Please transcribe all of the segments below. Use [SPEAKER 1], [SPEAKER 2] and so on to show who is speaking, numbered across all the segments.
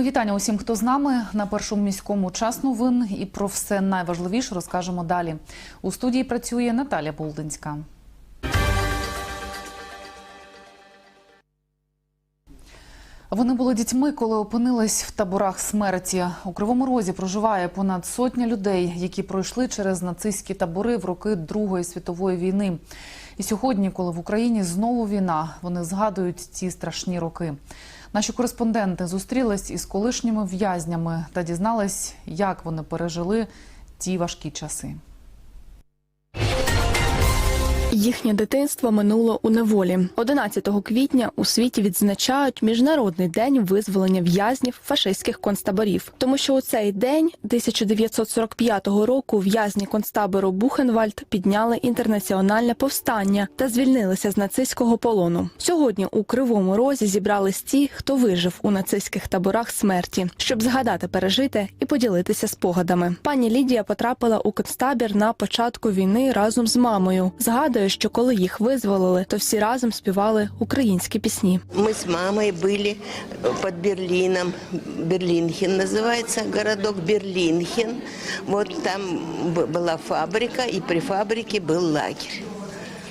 [SPEAKER 1] Мої вітання усім, хто з нами на першому міському час новин. І про все найважливіше розкажемо далі. У студії працює Наталя Болдинська. Вони були дітьми, коли опинились в таборах смерті. У Кривому Розі проживає понад сотня людей, які пройшли через нацистські табори в роки Другої світової війни. І сьогодні, коли в Україні знову війна, вони згадують ці страшні роки. Наші кореспонденти зустрілись із колишніми в'язнями та дізнались, як вони пережили ті важкі часи.
[SPEAKER 2] Їхнє дитинство минуло у неволі. 11 квітня у світі відзначають міжнародний день визволення в'язнів фашистських концтаборів, тому що у цей день 1945 року в'язні концтабору Бухенвальд підняли інтернаціональне повстання та звільнилися з нацистського полону. Сьогодні у Кривому Розі зібрались ті, хто вижив у нацистських таборах смерті, щоб згадати пережите і поділитися спогадами. Пані Лідія потрапила у концтабір на початку війни разом з мамою. Згадує, що коли їх визволили, то всі разом співали українські пісні.
[SPEAKER 3] Мы с мамой были под Берлином. Берлинхен называется городок Берлинхен. Вот там б- была фабрика, и при фабрике был лагерь.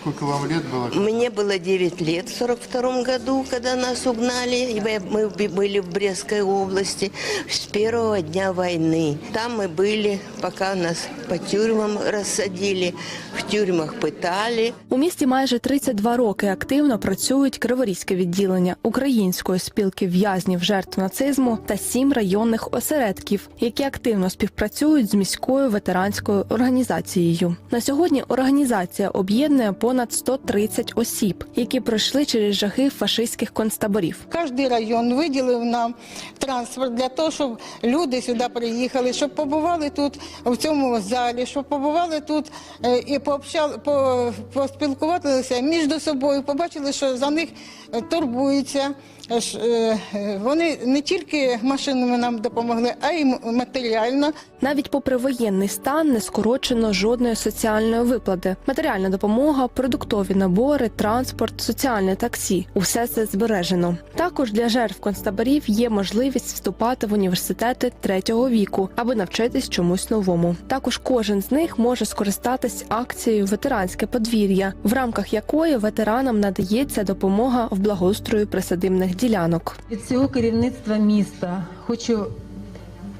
[SPEAKER 4] Сколько вам лет было?
[SPEAKER 3] Мне было 9 лет в 42 году, когда нас угнали. И мы мы б- были в Брестской области с первого дня войны. Там мы были, пока нас по тюрьмам рассадили. В тюрьмах пытали.
[SPEAKER 2] У місті майже 32 роки активно працюють Криворізьке відділення Української спілки в'язнів жертв нацизму та сім районних осередків, які активно співпрацюють з міською ветеранською організацією. На сьогодні організація об'єднує понад 130 осіб, які пройшли через жахи фашистських концтаборів.
[SPEAKER 5] Кожний район виділив нам транспорт для того, щоб люди сюди приїхали, щоб побували тут в цьому залі, щоб побували тут е, і пообщали, по, поспілкувалися між собою, побачили, що за них е, турбуються. Е, Вони не тільки машинами нам допомогли, а й матеріально.
[SPEAKER 2] Навіть попри воєнний стан не скорочено жодної соціальної виплати. Матеріальна допомога, продуктові набори, транспорт, соціальне таксі усе це збережено. Також для жертв концтаборів є можливість вступати в університети третього віку, аби навчитись чомусь новому. Також кожен з них може скористатись акцією Ветеранське подвір'я, в рамках якої ветеранам надається допомога в благоустрою присадибних ділянок.
[SPEAKER 6] Від всього керівництва міста хочу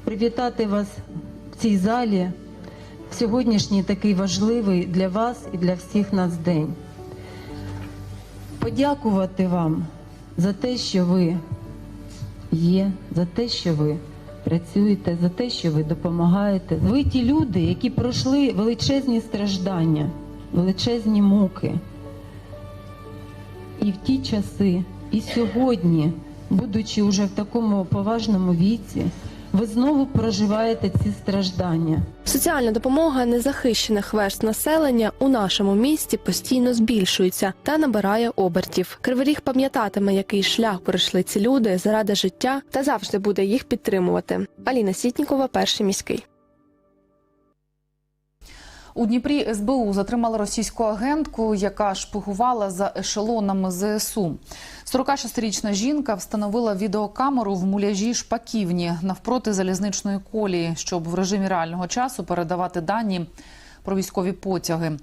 [SPEAKER 6] привітати вас цій залі в сьогоднішній такий важливий для вас і для всіх нас день. Подякувати вам за те, що ви є, за те, що ви працюєте, за те, що ви допомагаєте. Ви ті люди, які пройшли величезні страждання, величезні муки. І в ті часи, і сьогодні, будучи вже в такому поважному віці, ви знову проживаєте ці страждання.
[SPEAKER 2] Соціальна допомога незахищених верст населення у нашому місті постійно збільшується та набирає обертів. Криворіг пам'ятатиме, який шлях пройшли ці люди заради життя та завжди буде їх підтримувати. Аліна Сітнікова, перший міський.
[SPEAKER 1] У Дніпрі СБУ затримала російську агентку, яка шпигувала за ешелонами ЗСУ. 46-річна жінка встановила відеокамеру в муляжі шпаківні навпроти залізничної колії, щоб в режимі реального часу передавати дані про військові потяги.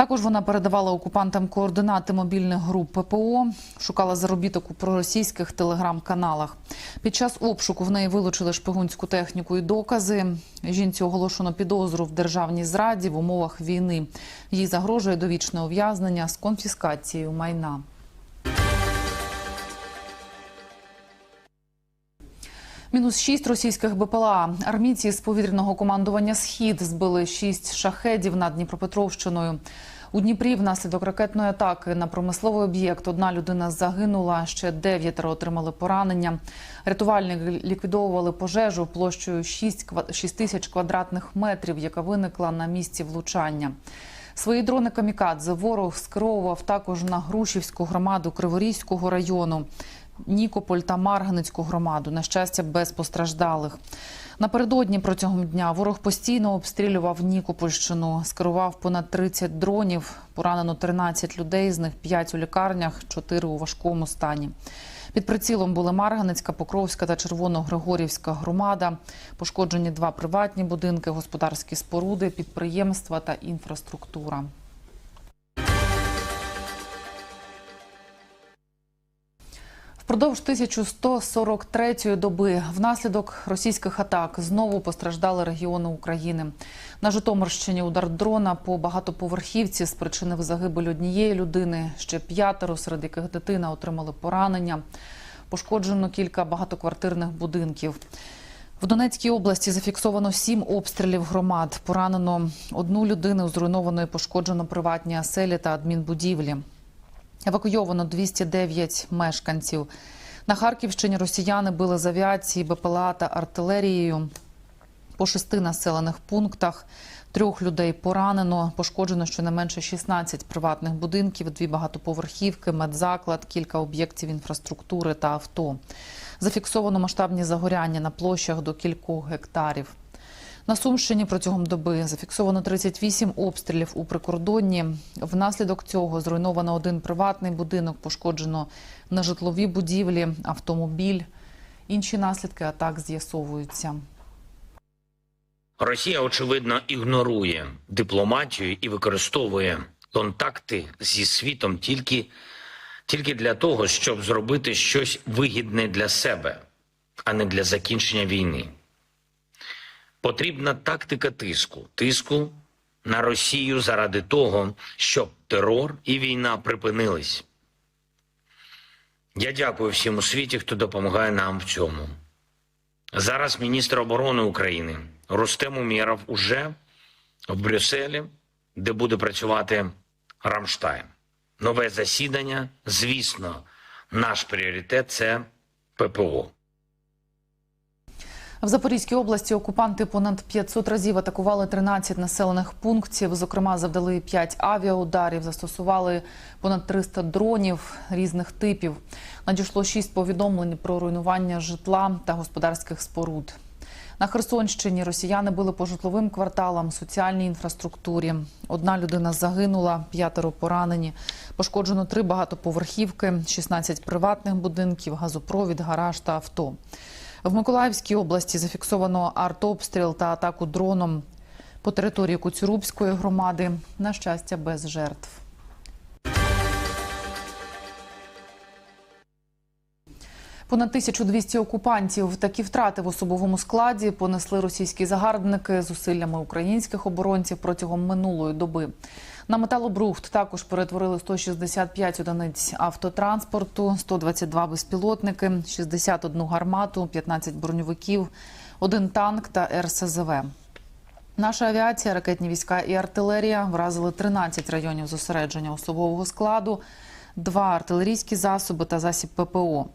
[SPEAKER 1] Також вона передавала окупантам координати мобільних груп ППО, шукала заробіток у проросійських телеграм-каналах. Під час обшуку в неї вилучили шпигунську техніку і докази. Жінці оголошено підозру в державній зраді в умовах війни. Їй загрожує довічне ув'язнення з конфіскацією майна. Мінус шість російських БПЛА. Армійці з повітряного командування Схід збили шість шахедів над Дніпропетровщиною. У Дніпрі внаслідок ракетної атаки на промисловий об'єкт одна людина загинула, ще дев'ятеро отримали поранення. Рятувальники ліквідовували пожежу площею 6 ква- 6 тисяч квадратних метрів, яка виникла на місці влучання. Свої дрони камікадзе ворог скеровував також на Грушівську громаду Криворізького району. Нікополь та Марганецьку громаду. На щастя, без постраждалих. Напередодні протягом дня ворог постійно обстрілював Нікопольщину, скерував понад 30 дронів. Поранено 13 людей, з них 5 у лікарнях, 4 у важкому стані. Під прицілом були Марганецька, Покровська та Червоногригорівська громада. Пошкоджені два приватні будинки, господарські споруди, підприємства та інфраструктура. Впродовж 1143 доби внаслідок російських атак знову постраждали регіони України. На Житомирщині удар дрона по багатоповерхівці спричинив загибель однієї людини. Ще п'ятеро, серед яких дитина отримали поранення. Пошкоджено кілька багатоквартирних будинків. В Донецькій області зафіксовано сім обстрілів громад. Поранено одну людину, зруйновано і пошкоджено приватні оселі та адмінбудівлі. Евакуйовано 209 мешканців. На Харківщині росіяни били з авіації, БПЛА та артилерією. По шести населених пунктах трьох людей поранено. Пошкоджено щонайменше 16 приватних будинків, дві багатоповерхівки, медзаклад, кілька об'єктів інфраструктури та авто. Зафіксовано масштабні загоряння на площах до кількох гектарів. На Сумщині протягом доби зафіксовано 38 обстрілів у прикордонні. Внаслідок цього зруйновано один приватний будинок, пошкоджено нежитлові будівлі, автомобіль. Інші наслідки атак з'ясовуються.
[SPEAKER 7] Росія очевидно ігнорує дипломатію і використовує контакти зі світом тільки, тільки для того, щоб зробити щось вигідне для себе, а не для закінчення війни. Потрібна тактика тиску, тиску на Росію заради того, щоб терор і війна припинились. Я дякую всім у світі, хто допомагає нам в цьому. Зараз міністр оборони України Рустем Умєров уже в Брюсселі, де буде працювати Рамштайн. Нове засідання. Звісно, наш пріоритет це ППО.
[SPEAKER 1] В Запорізькій області окупанти понад 500 разів атакували 13 населених пунктів. Зокрема, завдали 5 авіаударів, застосували понад 300 дронів різних типів. Надійшло 6 повідомлень про руйнування житла та господарських споруд. На Херсонщині росіяни били по житловим кварталам, соціальній інфраструктурі. Одна людина загинула, п'ятеро поранені. Пошкоджено три багатоповерхівки, 16 приватних будинків, газопровід, гараж та авто. В Миколаївській області зафіксовано артобстріл та атаку дроном по території Куцюрубської громади. На щастя, без жертв. Понад 1200 окупантів такі втрати в особовому складі понесли російські загарбники зусиллями українських оборонців протягом минулої доби. На металобрухт також перетворили 165 одиниць автотранспорту, 122 безпілотники, 61 гармату, 15 броньовиків, один танк та РСЗВ. Наша авіація, ракетні війська і артилерія вразили 13 районів зосередження особового складу, два артилерійські засоби та засіб ППО.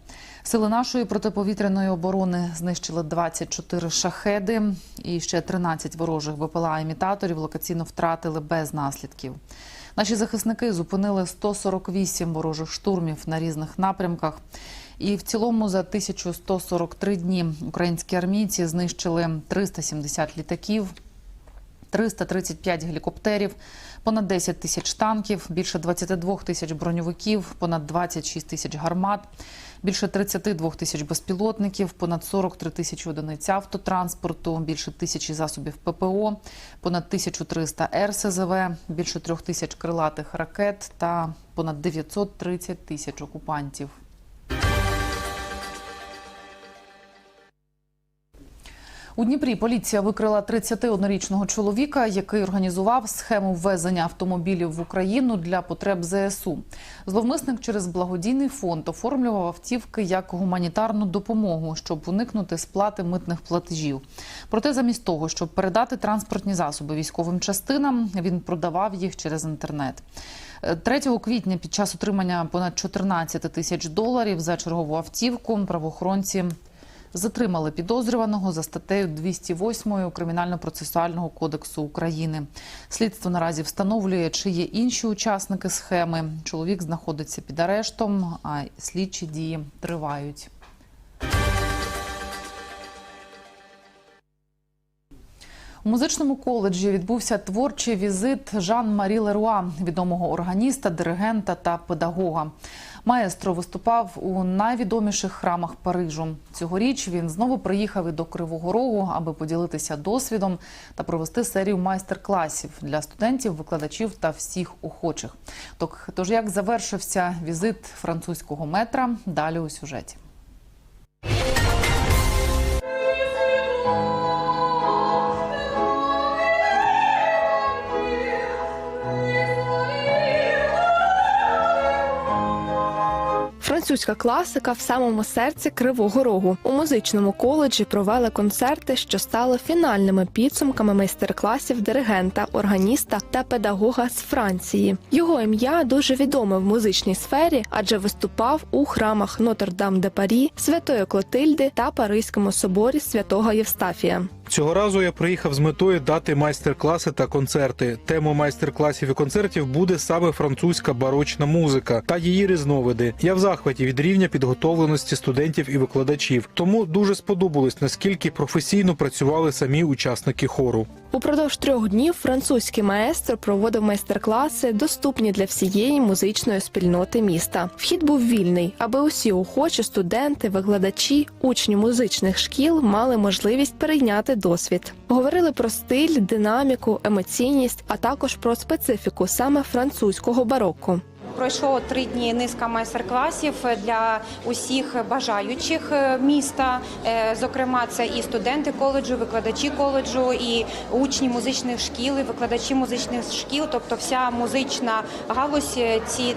[SPEAKER 1] Сили нашої протиповітряної оборони знищили 24 шахеди і ще 13 ворожих БПЛА-імітаторів локаційно втратили без наслідків. Наші захисники зупинили 148 ворожих штурмів на різних напрямках. І в цілому за 1143 дні українські армійці знищили 370 літаків, 335 гелікоптерів, понад 10 тисяч танків, більше 22 тисяч броньовиків, понад 26 тисяч гармат, більше 32 тисяч безпілотників, понад 43 тисячі одиниць автотранспорту, більше тисячі засобів ППО, понад 1300 РСЗВ, більше трьох тисяч крилатих ракет та понад 930 тисяч окупантів. У Дніпрі поліція викрила 31-річного чоловіка, який організував схему ввезення автомобілів в Україну для потреб ЗСУ. Зловмисник через благодійний фонд оформлював автівки як гуманітарну допомогу, щоб уникнути сплати митних платежів. Проте, замість того, щоб передати транспортні засоби військовим частинам, він продавав їх через інтернет. 3 квітня під час отримання понад 14 тисяч доларів за чергову автівку правоохоронці затримали підозрюваного за статтею 208 Кримінально-процесуального кодексу України. Слідство наразі встановлює, чи є інші учасники схеми. Чоловік знаходиться під арештом, а слідчі дії тривають. У музичному коледжі відбувся творчий візит Жан-Марі Леруа, відомого органіста, диригента та педагога. Маестро виступав у найвідоміших храмах Парижу. Цьогоріч він знову приїхав і до Кривого Рогу, аби поділитися досвідом та провести серію майстер-класів для студентів, викладачів та всіх охочих. Тож як завершився візит французького метра? Далі у сюжеті.
[SPEAKER 2] Французька класика в самому серці Кривого Рогу. У музичному коледжі провели концерти, що стали фінальними підсумками майстер-класів диригента, органіста та педагога з Франції. Його ім'я дуже відоме в музичній сфері, адже виступав у храмах Нотр-Дам де Парі, Святої Клотильди та Паризькому соборі святого Євстафія.
[SPEAKER 8] Цього разу я приїхав з метою дати майстер-класи та концерти. Тему майстер-класів і концертів буде саме французька барочна музика та її різновиди. Я в захваті від рівня підготовленості студентів і викладачів. Тому дуже сподобалось, наскільки професійно працювали самі учасники хору.
[SPEAKER 2] Упродовж трьох днів французький маестро проводив майстер-класи, доступні для всієї музичної спільноти міста. Вхід був вільний, аби усі охочі студенти, викладачі, учні музичних шкіл мали можливість перейняти досвід. Говорили про стиль, динаміку, емоційність, а також про специфіку саме французького бароко.
[SPEAKER 9] Пройшло три дні низка майстер-класів для усіх бажаючих е, міста. Е, Зокрема, це і студенти коледжу, викладачі коледжу, і учні музичних шкіл, і викладачі музичних шкіл. Тобто, вся музична галузь е, ці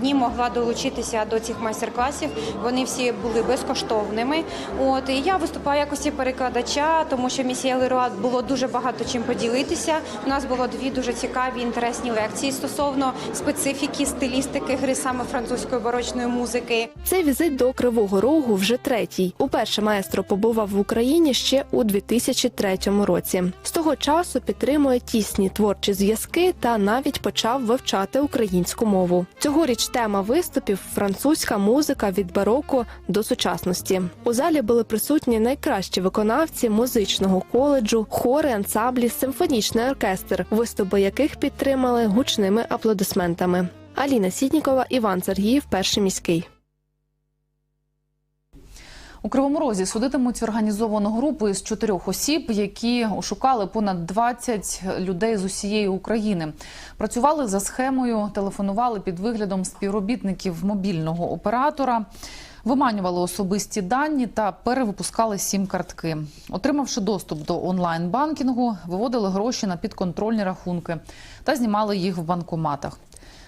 [SPEAKER 9] дні могла долучитися до цих майстер-класів. Вони всі були безкоштовними. От і я виступаю в якості перекладача, тому що місія Леруа було дуже багато чим поділитися. У нас було дві дуже цікаві інтересні лекції стосовно специфіки стилістики гри саме французької барочної музики.
[SPEAKER 2] Цей візит до Кривого Рогу вже третій. Уперше маестро побував в Україні ще у 2003 році. З того часу підтримує тісні творчі зв'язки та навіть почав вивчати українську мову. Цьогоріч тема виступів французька музика від бароко до сучасності. У залі були присутні найкращі виконавці музичного коледжу, хори, ансамблі, симфонічний оркестр, виступи яких підтримали гучними аплодисментами. Аліна Сітнікова, Іван Сергіїв, перший міський.
[SPEAKER 1] У Кривому Розі судитимуть організовану групу із чотирьох осіб, які ошукали понад 20 людей з усієї України. Працювали за схемою, телефонували під виглядом співробітників мобільного оператора. Виманювали особисті дані та перевипускали сім картки. Отримавши доступ до онлайн-банкінгу, виводили гроші на підконтрольні рахунки та знімали їх в банкоматах.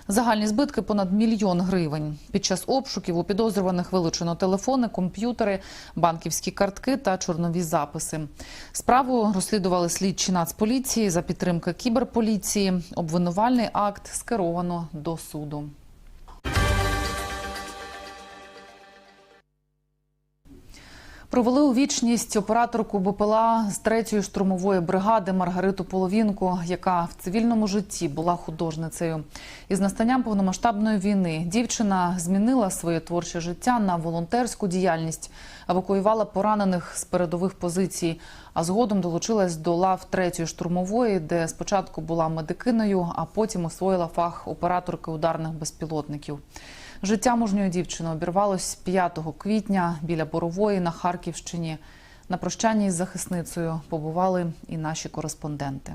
[SPEAKER 1] Загальні збитки понад мільйон гривень. Під час обшуків у підозрюваних вилучено телефони, комп'ютери, банківські картки та чорнові записи. Справу розслідували слідчі Нацполіції за підтримки кіберполіції. Обвинувальний акт скеровано до суду. Провели у вічність операторку БПЛА з третьої штурмової бригади Маргариту Половінку, яка в цивільному житті була художницею. Із настанням повномасштабної війни дівчина змінила своє творче життя на волонтерську діяльність, евакуювала поранених з передових позицій, а згодом долучилась до лав третьої штурмової, де спочатку була медикиною, а потім освоїла фах операторки ударних безпілотників. Життя мужньої дівчини обірвалось 5 квітня біля Борової на Харківщині. На прощанні із захисницею побували і наші кореспонденти.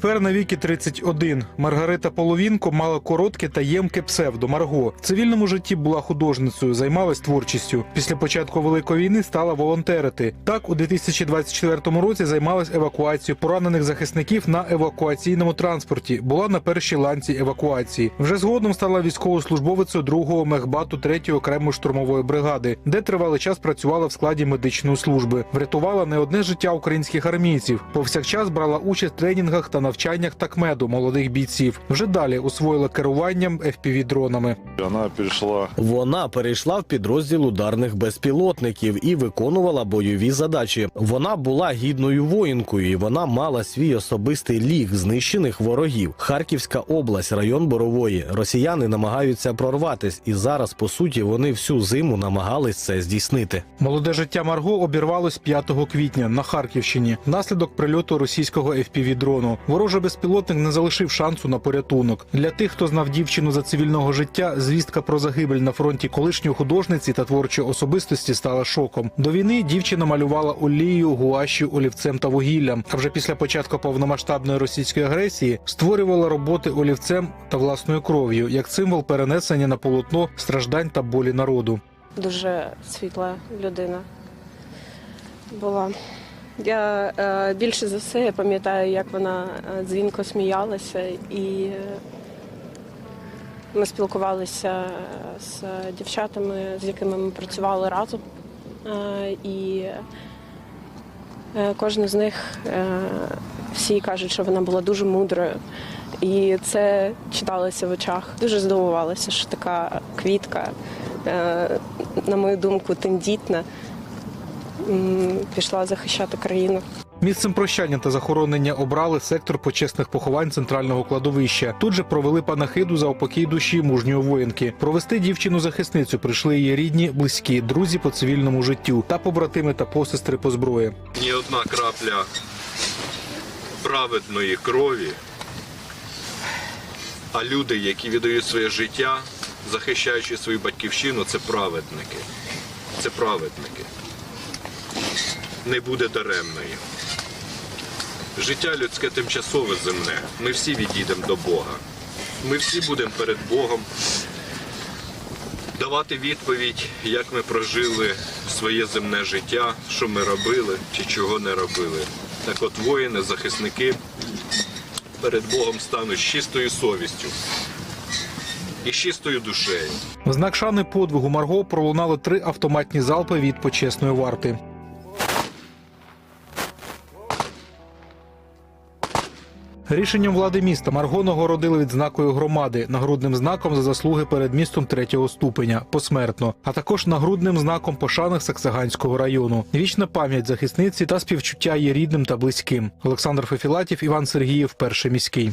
[SPEAKER 8] Тепер на віки 31. Маргарита Половінко мала коротке та ємке псевдо Марго. В цивільному житті була художницею, займалась творчістю. Після початку великої війни стала волонтерити. Так, у 2024 році займалась евакуацією поранених захисників на евакуаційному транспорті. Була на першій ланці евакуації. Вже згодом стала військовослужбовицею 2-го мехбату 3-ї окремої штурмової бригади, де тривалий час працювала в складі медичної служби. Врятувала не одне життя українських армійців. Повсякчас брала участь в тренінгах та навчаннях такмеду молодих бійців. Вже далі освоїла керуванням fpv дронами.
[SPEAKER 10] Она перешла
[SPEAKER 11] Вона перейшла в підрозділ ударних безпілотників і виконувала бойові задачі. Вона була гідною воїнкою, і вона мала свій особистий ліг знищених ворогів. Харківська область, район Борової. Росіяни намагаються прорватись, і зараз, по суті, вони всю зиму намагались це здійснити.
[SPEAKER 8] Молоде життя Марго обірвалось 5 квітня на Харківщині внаслідок прильоту російського fpv дрону. Ворожий безпілотник не залишив шансу на порятунок. Для тих, хто знав дівчину за цивільного життя, звістка про загибель на фронті колишньої художниці та творчої особистості стала шоком. До війни дівчина малювала олією, гуашю, олівцем та вугіллям. А вже після початку повномасштабної російської агресії створювала роботи олівцем та власною кров'ю як символ перенесення на полотно страждань та болі народу.
[SPEAKER 12] дуже світла людина була. Я е, більше за все я пам'ятаю, як вона е, дзвінко сміялася, і е, ми спілкувалися з дівчатами, з якими ми працювали разом. І кожен з них всі кажуть, що вона була дуже мудрою. І це читалося в очах. Дуже здивувалася, що така квітка, на мою думку, тендітна, пішла захищати країну.
[SPEAKER 8] Місцем прощання та захоронення обрали сектор почесних поховань центрального кладовища. Тут же провели панахиду за упокій душі мужньої воїнки. Провести дівчину захисницю прийшли її рідні, близькі, друзі по цивільному життю та побратими та посестри по зброї.
[SPEAKER 10] ні одна крапля праведної крові, а люди, які віддають своє життя, захищаючи свою батьківщину, це праведники. Це праведники. Не буде даремною. Життя людське тимчасове земне. Ми всі відійдемо до Бога. Ми всі будемо перед Богом давати відповідь, як ми прожили своє земне життя, що ми робили чи чого не робили. Так от воїни, захисники перед Богом стануть чистою совістю і чистою душею.
[SPEAKER 8] В знак шани подвигу Марго пролунали три автоматні залпи від почесної варти. Рішенням влади міста Марго нагородили відзнакою громади, нагрудним знаком за заслуги перед містом третього ступеня посмертно, а також нагрудним знаком пошаних Саксаганського району. Вічна пам'ять захисниці та співчуття її рідним та близьким. Олександр Фефілатів, Іван Сергіїв, перший міський.